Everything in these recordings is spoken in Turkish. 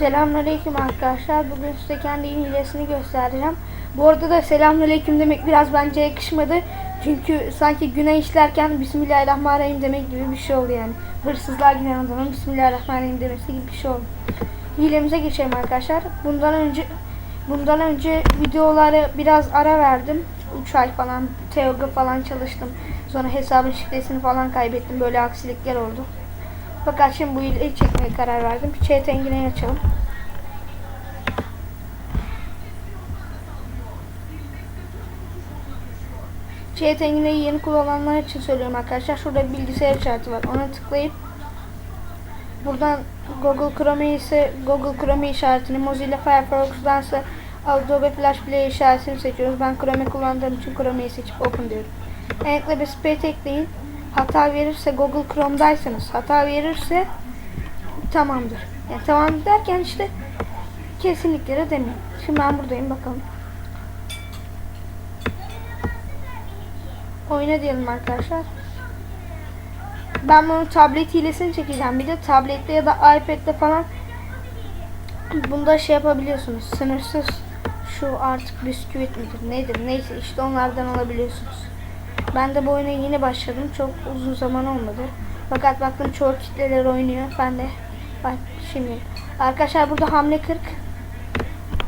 Selamünaleyküm arkadaşlar. Bugün size kendi hilesini göstereceğim. Bu arada da selamünaleyküm demek biraz bence yakışmadı. Çünkü sanki günah işlerken Bismillahirrahmanirrahim demek gibi bir şey oldu yani. Hırsızlar günah adamın Bismillahirrahmanirrahim demesi gibi bir şey oldu. Hilemize geçelim arkadaşlar. Bundan önce bundan önce videoları biraz ara verdim. 3 ay falan Teoga falan çalıştım. Sonra hesabın şifresini falan kaybettim. Böyle aksilikler oldu. Fakat şimdi bu hileyi çekmeye karar verdim. Chat engine'i açalım. Chat engine'i yeni kullananlar için söylüyorum arkadaşlar. Şurada bir bilgisayar işareti var. Ona tıklayıp buradan Google Chrome ise Google Chrome işaretini, Mozilla Firefox'dan ise Adobe Flash Player işaretini seçiyoruz. Ben Chrome kullandığım için Chrome'yi seçip Open diyorum. Enekle bir space ekleyin. Hata verirse Google Chrome'daysanız hata verirse tamamdır. Yani tamam derken işte kesinlikle de demeyin. Şimdi ben buradayım bakalım. Oyna diyelim arkadaşlar. Ben bunu tablet hilesini çekeceğim. Bir de tablette ya da iPad'de falan bunda şey yapabiliyorsunuz. Sınırsız şu artık bisküvit midir nedir neyse işte onlardan alabiliyorsunuz. Ben de bu oyuna yeni başladım. Çok uzun zaman olmadı. Fakat baktım çoğu kitleler oynuyor. Ben de bak şimdi. Arkadaşlar burada hamle 40.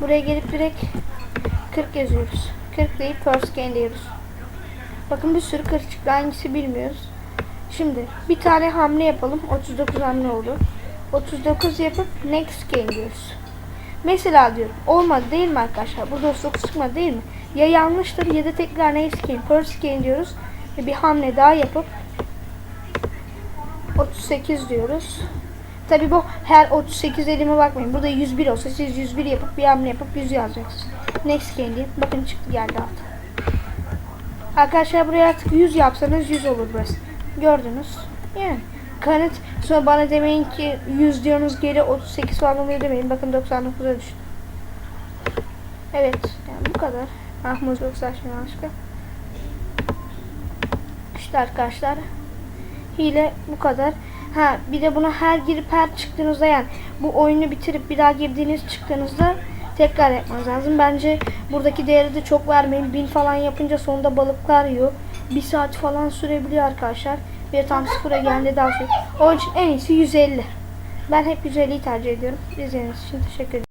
Buraya gelip direkt 40 yazıyoruz. 40 deyip first gain diyoruz. Bakın bir sürü 40 çıktı. Hangisi bilmiyoruz. Şimdi bir tane hamle yapalım. 39 hamle oldu. 39 yapıp next gain diyoruz. Mesela diyorum olmadı değil mi arkadaşlar? Burada 39 çıkmadı değil mi? Ya yanlıştır ya da tekrar next gain, first gain diyoruz. Ve bir hamle daha yapıp 38 diyoruz. Tabi bu her 38 elime bakmayın. Burada 101 olsa siz 101 yapıp bir hamle yapıp 100 yazacaksınız. Next diye. Bakın çıktı geldi artık. Arkadaşlar buraya artık 100 yapsanız 100 olur burası. Gördünüz. Yani kanıt sonra bana demeyin ki 100 diyorsunuz geri 38 falan oluyor demeyin. Bakın 99'a düştü. Evet. Yani bu kadar. Ahmet yoksa aşağı başka. İşte arkadaşlar. Hile bu kadar. Ha bir de buna her girip her çıktığınızda yani bu oyunu bitirip bir daha girdiğiniz çıktığınızda tekrar yapmanız lazım. Bence buradaki değeri de çok vermeyin. Bin falan yapınca sonunda balıklar yiyor. Bir saat falan sürebiliyor arkadaşlar. Bir tam sıfıra geldi daha sonra. Onun için en iyisi 150. Ben hep 150'yi tercih ediyorum. İzlediğiniz için teşekkür ederim.